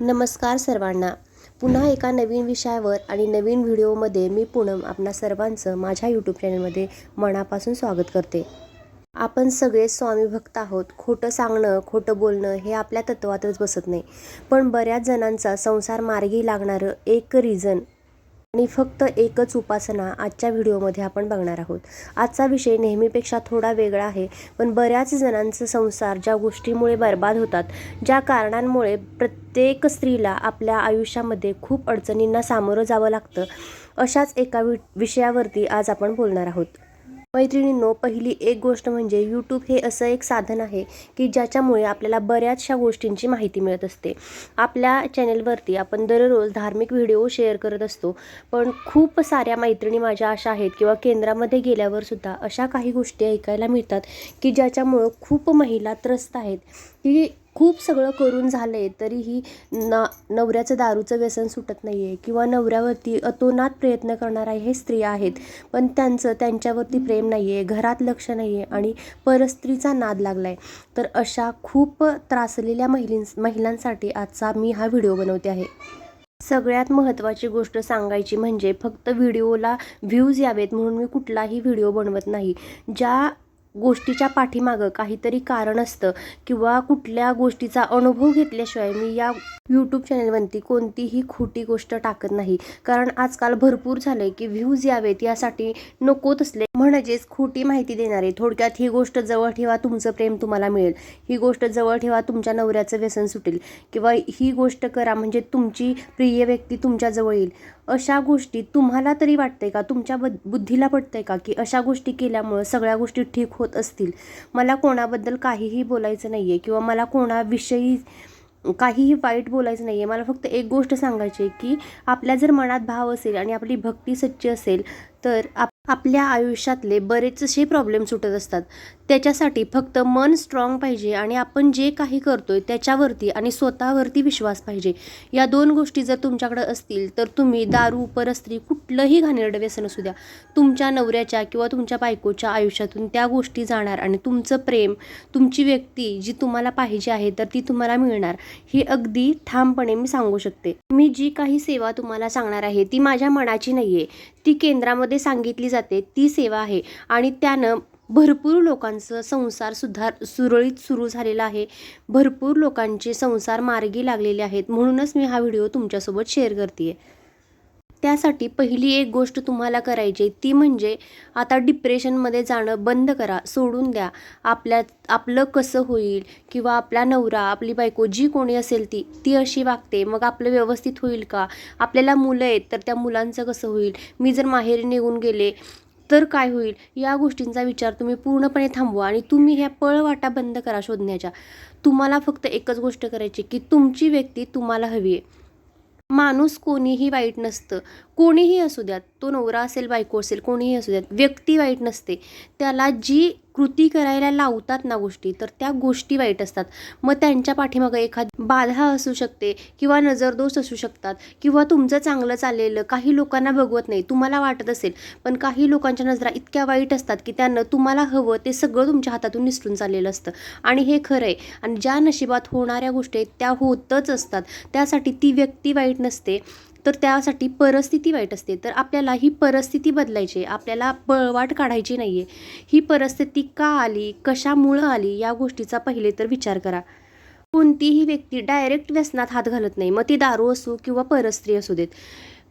नमस्कार सर्वांना. पुन्हा एका नवीन विषयावर आणि नवीन व्हिडिओमध्ये मी पूनम आपणा सर्वांचं माझ्या यूट्यूब चॅनलमध्ये मनापासून स्वागत करते. आपण सगळे स्वामी भक्त आहोत. खोटं सांगणं खोटं बोलणं हे आपल्या तत्वातच बसत नाही. पण बऱ्याच जणांचा संसार मार्गी लागणारं एक रिझन आणि फक्त एकच उपासना आजच्या व्हिडिओमध्ये आपण बघणार आहोत. आजचा विषय नेहमीपेक्षा थोडा वेगळा आहे पण बऱ्याच जणांचं संसार ज्या गोष्टीमुळे बर्बाद होतात ज्या कारणांमुळे प्रत्येक स्त्रीला आपल्या आयुष्यामध्ये खूप अडचणींना सामोरं जावं लागतं अशाच एका वि विषयावरती आज आपण बोलणार आहोत. मैत्रिणींनो पहिली एक गोष्ट म्हणजे यूट्यूब हे असं एक साधन आहे की ज्याच्यामुळे आपल्याला बऱ्याचशा गोष्टींची माहिती मिळत असते. आपल्या चॅनेलवरती आपण दररोज धार्मिक व्हिडिओ शेअर करत असतो. पण खूप साऱ्या मैत्रिणी माझ्या अशा आहेत किंवा केंद्रामध्ये गेल्यावर सुद्धा अशा काही गोष्टी ऐकायला मिळतात की ज्याच्यामुळं खूप महिला त्रस्त आहेत. की खूप सगळं करून झालं आहे तरीही ना नवऱ्याचं दारूचं व्यसन सुटत नाही आहे किंवा नवऱ्यावरती अतोनात प्रयत्न करणार आहे हे स्त्रिया आहेत. पण त्यांचं त्यांच्यावरती प्रेम नाही आहे घरात लक्ष नाही आहे आणि परस्त्रीचा नाद लागला आहे तर अशा खूप त्रासलेल्या महिलीं महिलांसाठी आजचा मी हा व्हिडिओ बनवते आहे. सगळ्यात महत्त्वाची गोष्ट सांगायची म्हणजे फक्त व्हिडिओला व्ह्यूज यावेत म्हणून मी कुठलाही व्हिडिओ बनवत नाही. ज्या गोष्टीच्या पाठीमागं काहीतरी कारण असतं किंवा कुठल्या गोष्टीचा अनुभव घेतल्याशिवाय मी या यूट्यूब चॅनलवरती कोणतीही खोटी गोष्ट टाकत नाही. कारण आजकाल भरपूर झालं आहे की व्ह्यूज यावेत यासाठी नको तसले. म्हणजेच खोटी माहिती देणारे थोडक्यात ही गोष्ट जवळ ठेवा तुमचं प्रेम तुम्हाला मिळेल. ही गोष्ट जवळ ठेवा तुमच्या नवऱ्याचं व्यसन सुटेल. किंवा ही गोष्ट करा म्हणजे तुमची प्रिय व्यक्ती तुमच्याजवळ येईल. अशा गोष्टी तुम्हाला तरी वाटतंय का? तुमच्या बद बुद्धीला पडतंय का की अशा गोष्टी केल्यामुळं सगळ्या गोष्टी ठीक होत असतील? मला कोणाबद्दल काहीही बोलायचं नाही आहे किंवा मला कोणाविषयी काहीही वाईट बोलायचं नाही आहे मला फक्त एक गोष्ट सांगायची आहे की आपल्या जर मनात भाव असेल आणि आपली भक्ती सच्ची असेल तर आप आपल्या आयुष्यातले बरेचसे प्रॉब्लेम सुटत असतात. त्याच्यासाठी फक्त मन स्ट्रॉंग पाहिजे आणि आपण जे काही करतोय त्याच्यावरती आणि स्वतःवरती विश्वास पाहिजे. या दोन गोष्टी जर तुमच्याकडे असतील तर तुम्ही दारू परस्त्री कुठलंही घाणेरडं व्यसन असू द्या. तुमच्या नवऱ्याच्या किंवा तुमच्या बायकोच्या आयुष्यातून त्या गोष्टी जाणार आणि तुमचं प्रेम तुमची व्यक्ती जी तुम्हाला पाहिजे आहे तर ती तुम्हाला मिळणार. ही अगदी ठामपणे मी सांगू शकते. मी जी काही सेवा तुम्हाला सांगणार आहे ती माझ्या मनाची नाही आहे ती केंद्रामध्ये सांगितली जाते ती सेवा आहे. आणि त्यानं भरपूर लोकांचं संसार सुधार सुरळीत सुरू झालेला आहे. भरपूर लोकांचे संसार मार्गी लागलेले आहेत. म्हणूनच मी हा व्हिडिओ तुमच्यासोबत शेअर करते आहे त्यासाठी पहिली एक गोष्ट तुम्हाला करायची ती म्हणजे आता डिप्रेशनमध्ये जाणं बंद करा सोडून द्या. आपल्या आपलं कसं होईल किंवा आपला नवरा आपली बायको जी कोणी असेल ती ती अशी वागते. मग आपलं व्यवस्थित होईल का? आपल्याला मुलं आहेत तर त्या मुलांचं कसं होईल? मी जर माहेरी निघून गेले तर काय होईल? या गोष्टींचा विचार तुम्ही पूर्णपणे थांबवा आणि तुम्ही ह्या पळवाटा बंद करा शोधण्याच्या. तुम्हाला फक्त एकच गोष्ट करायची की तुमची व्यक्ती तुम्हाला हवी आहे. माणूस कोणीही वाईट नसतं. कोणीही असू द्यात तो नवरा असेल बायको असेल कोणीही असू द्यात व्यक्ती वाईट नसते. त्याला जी कृती करायला लावतात ना गोष्टी तर त्या गोष्टी वाईट असतात. मग त्यांच्या पाठीमागं एखादी बाधा असू शकते किंवा नजरदोष असू शकतात किंवा तुमचं चांगलं चाललेलं काही लोकांना बघवत नाही तुम्हाला वाटत असेल पण काही लोकांच्या नजरा इतक्या वाईट असतात की त्यांना तुम्हाला हवं ते सगळं तुमच्या हातातून निसटून चाललेलं असतं. आणि हे खरं आहे. आणि ज्या नशिबात होणाऱ्या गोष्टी आहेत त्या होतच असतात. त्यासाठी ती व्यक्ती वाईट नसते. तर त्यासाठी परिस्थिती वाईट असते. तर आपल्याला ही परिस्थिती बदलायची आहे. आपल्याला पळवाट काढायची नाही आहे ही परिस्थिती का आली? कशामुळं आली? या गोष्टीचा पहिले तर विचार करा. कोणतीही व्यक्ती डायरेक्ट व्यसनात हात घालत नाही. मग ती दारू असू किंवा परस्त्री असू देत.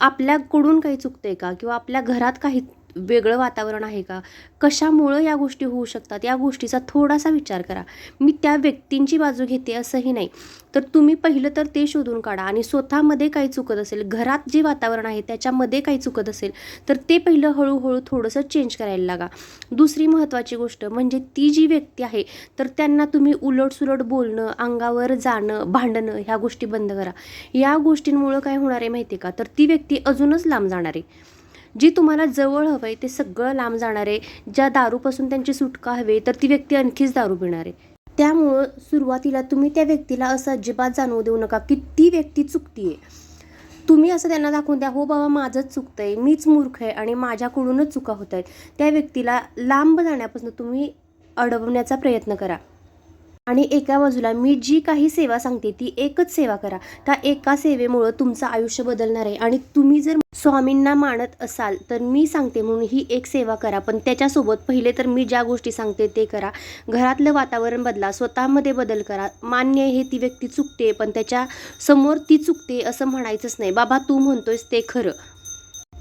आपल्याकडून काही चुकतंय का? किंवा आपल्या घरात काही वेगळं वातावरण आहे का? कशामुळं या गोष्टी होऊ शकतात? या गोष्टीचा थोडासा विचार करा. मी त्या व्यक्तींची बाजू घेते असंही नाही. तर तुम्ही पहिलं तर ते शोधून काढा आणि स्वतःमध्ये काही चुकत असेल घरात जे वातावरण आहे त्याच्यामध्ये काही चुकत असेल तर ते पहिलं हळूहळू थोडंसं चेंज करायला लागा. दुसरी महत्त्वाची गोष्ट म्हणजे ती जी व्यक्ती आहे तर त्यांना तुम्ही उलटसुलट बोलणं अंगावर जाणं भांडणं ह्या गोष्टी बंद करा. या गोष्टींमुळं काय होणार आहे माहिती आहे का? तर ती व्यक्ती अजूनच लांब जाणार आहे. जी तुम्हाला जवळ हवं आहे ते सगळं लांब जाणार आहे ज्या दारूपासून त्यांची सुटका हवी तर ती व्यक्ती आणखीच दारू पिणार आहे. त्यामुळं सुरुवातीला तुम्ही त्या व्यक्तीला असं अजिबात जाणवू देऊ नका की ती व्यक्ती चुकती आहे तुम्ही असं त्यांना दाखवून द्या हो बाबा माझंच चुकतं आहे मीच मूर्ख आहे आणि माझ्याकडूनच चुका होत आहेत. त्या व्यक्तीला लांब जाण्यापासून तुम्ही अडवण्याचा प्रयत्न करा. आणि एका बाजूला मी जी काही सेवा सांगते ती एकच सेवा करा. त्या एका सेवेमुळं तुमचं आयुष्य बदलणार आहे. आणि तुम्ही जर स्वामींना मानत असाल तर मी सांगते म्हणून ही एक सेवा करा. पण त्याच्यासोबत पहिले तर मी ज्या गोष्टी सांगते ते करा. घरातलं वातावरण बदला स्वतःमध्ये बदल करा. मान्य आहे ती व्यक्ती चुकते पण त्याच्यासमोर ती चुकते असं म्हणायचंच नाही. बाबा तू म्हणतोयस ते खरं.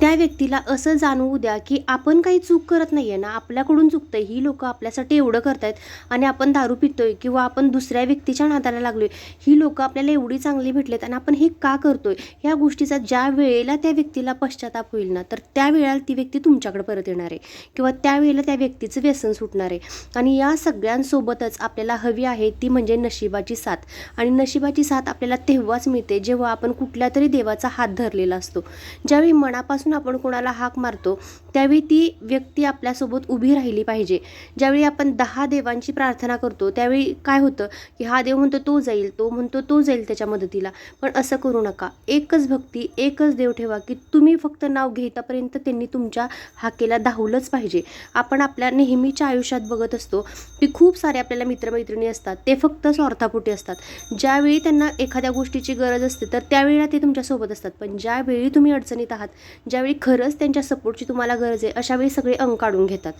त्या व्यक्तीला असं जाणवू द्या की आपण काही चूक करत नाही आहे ना आपल्याकडून चुकतं ही लोक आपल्यासाठी एवढं करतायत आणि आपण दारू पितोय किंवा आपण दुसऱ्या व्यक्तीच्या नादाला लागलोय. ही लोक आपल्याला एवढी चांगली भेटलेत आणि आपण हे का करतोय? ह्या गोष्टीचा ज्या वेळेला त्या व्यक्तीला पश्चाताप होईल ना तर त्या वेळेला ती व्यक्ती तुमच्याकडे परत येणार आहे किंवा त्यावेळेला त्या व्यक्तीचं व्यसन सुटणार आहे. आणि या सगळ्यांसोबतच आपल्याला हवी आहे ती म्हणजे नशिबाची साथ. आणि नशिबाची साथ आपल्याला तेव्हाच मिळते जेव्हा आपण कुठल्या तरी देवाचा हात धरलेला असतो. ज्यावेळी मनापासून आपण कोणाला हाक मारतो त्यावेळी ती व्यक्ती आपल्यासोबत उभी राहिली पाहिजे. ज्यावेळी आपण दहा देवांची प्रार्थना करतो त्यावेळी काय होतं की हा देव म्हणतो तो जाईल तो म्हणतो तो जाईल त्याच्या मदतीला. पण असं करू नका. एकच भक्ती एकच देव ठेवा की तुम्ही फक्त नाव घेतापर्यंत त्यांनी तुमच्या हाकेला धावलंच पाहिजे. आपण आपल्या नेहमीच्या आयुष्यात बघत असतो की खूप सारे आपल्याला मित्रमैत्रिणी असतात ते फक्त स्वार्थापोटी असतात. ज्यावेळी त्यांना एखाद्या गोष्टीची गरज असते तर त्यावेळेला ते तुमच्यासोबत असतात. पण ज्यावेळी तुम्ही अडचणीत आहात ज्यावेळी खरंच त्यांच्या सपोर्टची तुम्हाला गरज आहे अशावेळी सगळे अंग काढून घेतात.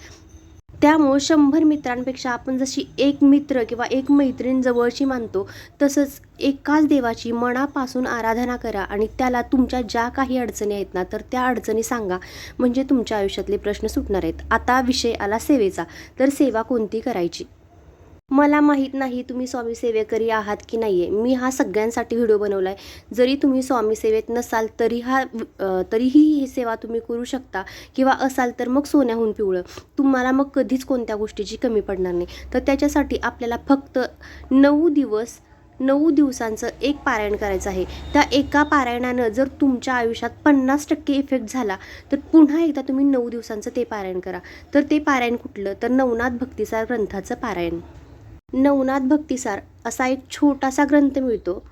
त्यामुळं शंभर मित्रांपेक्षा आपण जशी एक मित्र किंवा एक मैत्रीण जवळची मानतो तसंच एकाच देवाची मनापासून आराधना करा आणि त्याला तुमच्या ज्या काही अडचणी आहेत ना तर त्या अडचणी सांगा. म्हणजे तुमच्या आयुष्यातले प्रश्न सुटणार आहेत. आता विषय आला सेवेचा. तर सेवा कोणती करायची? मला माहीत नाही तुम्ही स्वामी सेवेकरी आहात की नाही आहे मी हा सगळ्यांसाठी व्हिडिओ बनवला आहे जरी तुम्ही स्वामी सेवेत नसाल तरी हा तरीही ही सेवा तुम्ही करू शकता किंवा असाल तर मग सोन्याहून पिवळं. तुम्हाला मग कधीच कोणत्या गोष्टीची कमी पडणार नाही. तर त्याच्यासाठी आपल्याला फक्त नऊ दिवस नऊ दिवसांचं एक पारायण करायचं आहे. त्या एका पारायणानं जर तुमच्या आयुष्यात पन्नास टक्के इफेक्ट झाला तर पुन्हा एकदा तुम्ही नऊ दिवसांचं ते पारायण करा. तर ते पारायण कुठलं? तर नवनाथ भक्तिसार ग्रंथाचं पारायण. नवनाथ भक्तिसार असा एक छोटासा ग्रंथ मिळतो.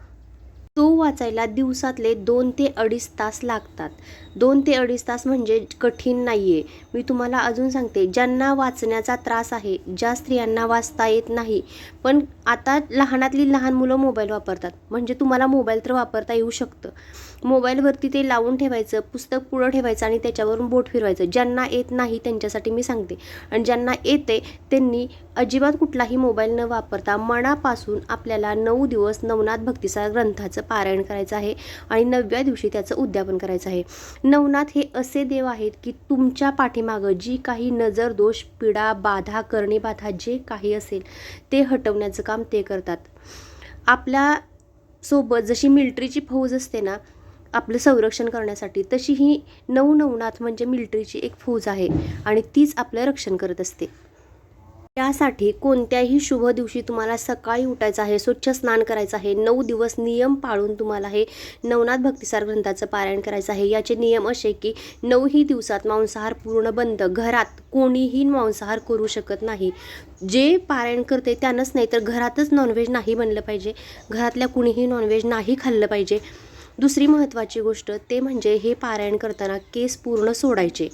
तो वाचायला दिवसातले दोन ते अडीच तास लागतात. दोन ते अडीच तास म्हणजे कठीण नाही आहे मी तुम्हाला अजून सांगते ज्यांना वाचण्याचा त्रास आहे ज्या स्त्रियांना वाचता येत नाही पण आता लहानातली लहान मुलं मोबाईल वापरतात. म्हणजे तुम्हाला मोबाईल तर वापरता येऊ शकतं. मोबाईलवरती ते लावून ठेवायचं पुस्तक पुढं ठेवायचं आणि त्याच्यावरून बोट फिरवायचं. ज्यांना येत नाही त्यांच्यासाठी मी सांगते. आणि ज्यांना येते त्यांनी अजिबात कुठलाही मोबाईल न वापरता मनापासून आपल्याला नऊ दिवस नवनाथ भक्तीसार ग्रंथाचं पारायण करायचं आहे आणि नवव्या दिवशी त्याचं उद्यापन करायचं आहे. नवनाथ हे असे देव आहेत की तुमच्या पाठीमागं जी काही नजर दोष पीडा बाधा करणे बाधा जे काही असेल ते हटवण्याचं काम ते करतात. आपल्यासोबत जशी मिल्ट्रीची फौज असते ना आपलं संरक्षण करण्यासाठी तशी ही नवनवनाथ म्हणजे मिलिटरीची एक फौज आहे आणि तीच आपलं रक्षण करत असते. त्यासाठी कोणत्याही शुभ दिवशी तुम्हाला सकाळी उठायचं आहे स्वच्छ स्नान करायचं आहे नऊ दिवस नियम पाळून तुम्हाला हे नवनाथ भक्तिसार ग्रंथाचं पारायण करायचं आहे. याचे नियम असे की नऊही दिवसात मांसाहार पूर्ण बंद घरात कोणीही मांसाहार करू शकत नाही. जे पारायण करते त्यानंच नाही तर घरातच नॉनव्हेज नाही बनलं पाहिजे. घरातल्या कुणीही नॉनव्हेज नाही खाल्लं पाहिजे. दुसरी महत्त्वाची गोष्ट ते म्हणजे हे पारायण करताना केस पूर्ण सोडायचे.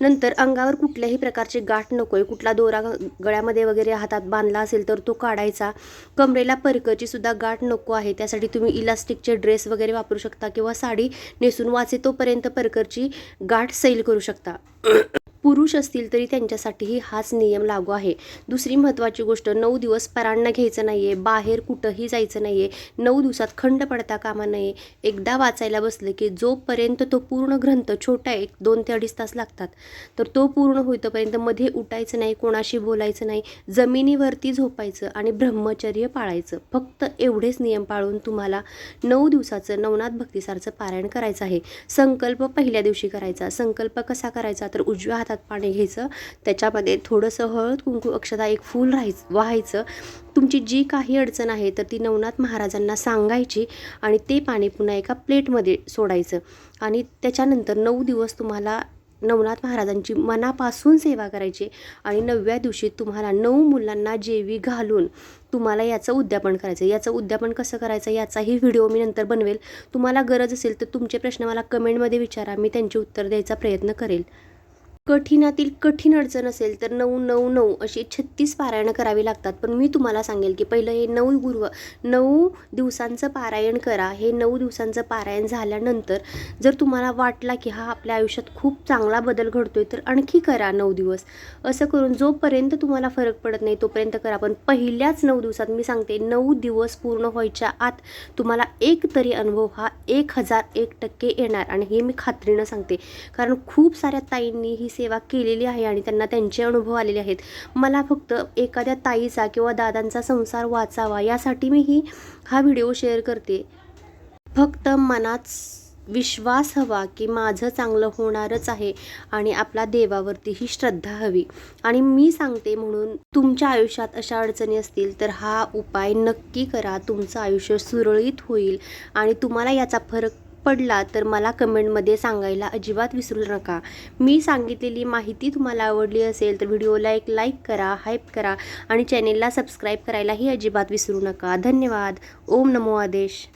नंतर अंगावर कुठल्याही प्रकारचे गाठ नको आहे कुठला दोरा गळ्यामध्ये वगैरे हातात बांधला असेल तर तो काढायचा. कमरेला परकची सुद्धा गाठ नको आहे. त्यासाठी तुम्ही इलास्टिकचे ड्रेस वगैरे वापरू शकता किंवा साडी नेसून वाचे तोपर्यंत परकरची गाठ सैल करू शकता. पुरुष असतील तरी त्यांच्यासाठीही हाच नियम लागू आहे. दुसरी महत्त्वाची गोष्ट नऊ दिवस परांना घ्यायचं नाही आहे बाहेर कुठंही जायचं नाही आहे नऊ दिवसात खंड पडता कामा नये. एकदा वाचायला बसलं की जोपर्यंत तो पूर्ण ग्रंथ छोटा एक दोन ते अडीच तास लागतात. तर तो पूर्ण होईतोपर्यंत मध्ये उठायचं नाही कोणाशी बोलायचं नाही जमिनीवरती झोपायचं आणि ब्रह्मचर्य पाळायचं. फक्त एवढेच नियम पाळून तुम्हाला नऊ दिवसाचं नवनाथ भक्तिसारचं पारायण करायचं आहे. संकल्प पहिल्या दिवशी करायचा. संकल्प कसा करायचा? तर उजव्या हातात पाणी घ्यायचं. त्याच्यामध्ये थोडंसं हळद कुंकू अक्षता एक फूल राहायचं वाहायचं. तुमची जी काही अडचण आहे तर ती नवनाथ महाराजांना सांगायची आणि ते पाणी पुन्हा एका प्लेटमध्ये सोडायचं. आणि त्याच्यानंतर नऊ दिवस तुम्हाला नवनाथ महाराजांची मनापासून सेवा करायची आणि नवव्या दिवशी तुम्हाला नऊ मुलांना जेवी घालून तुम्हाला याचं उद्यापन करायचं. याचं उद्यापन कसं करायचं याचाही व्हिडिओ मी नंतर बनवेल. तुम्हाला गरज असेल तर तुमचे प्रश्न मला कमेंटमध्ये विचारा. मी त्यांची उत्तर द्यायचा प्रयत्न करेल. कठीणातील कठीण अडचण असेल तर नऊ नऊ नऊ अशी छत्तीस पारायणं करावी लागतात. पण मी तुम्हाला सांगेल की पहिलं हे नऊ गुरु नऊ दिवसांचं पारायण करा. हे नऊ दिवसांचं पारायण झाल्यानंतर जर तुम्हाला वाटला की हा आपल्या आयुष्यात खूप चांगला बदल घडतो आहे तर आणखी करा नऊ दिवस. असं करून जोपर्यंत तुम्हाला फरक पडत नाही तोपर्यंत करा. पण पहिल्याच नऊ दिवसात मी सांगते नऊ दिवस पूर्ण व्हायच्या आत तुम्हाला एक तरी अनुभव हा एक हजार एक टक्के येणार. आणि हे मी खात्रीनं सांगते. कारण खूप साऱ्या ताईंनी ही सेवा केलेली आहे आणि त्यांना त्यांचे अनुभव आलेले आहेत. मला फक्त एखाद्या ताईचा किंवा दादांचा संसार वाचावा यासाठी मी ही हा व्हिडिओ शेअर करते. फक्त मनात विश्वास हवा की माझं चांगलं होणारच आहे आणि आपला देवावरती ही श्रद्धा हवी. आणि मी सांगते म्हणून तुमच्या आयुष्यात अशा अडचणी असतील तर हा उपाय नक्की करा. तुमचं आयुष्य सुरळीत होईल आणि तुम्हाला याचा फरक पडला तर मला कमेंटमध्ये सांगायला अजिबात विसरू नका. मी सांगितलेली माहिती तुम्हाला आवडली असेल तर व्हिडिओला एक लाईक करा हाईप करा आणि चॅनेलला सबस्क्राईब करायलाही अजिबात विसरू नका. धन्यवाद. ओम नमो आदेश.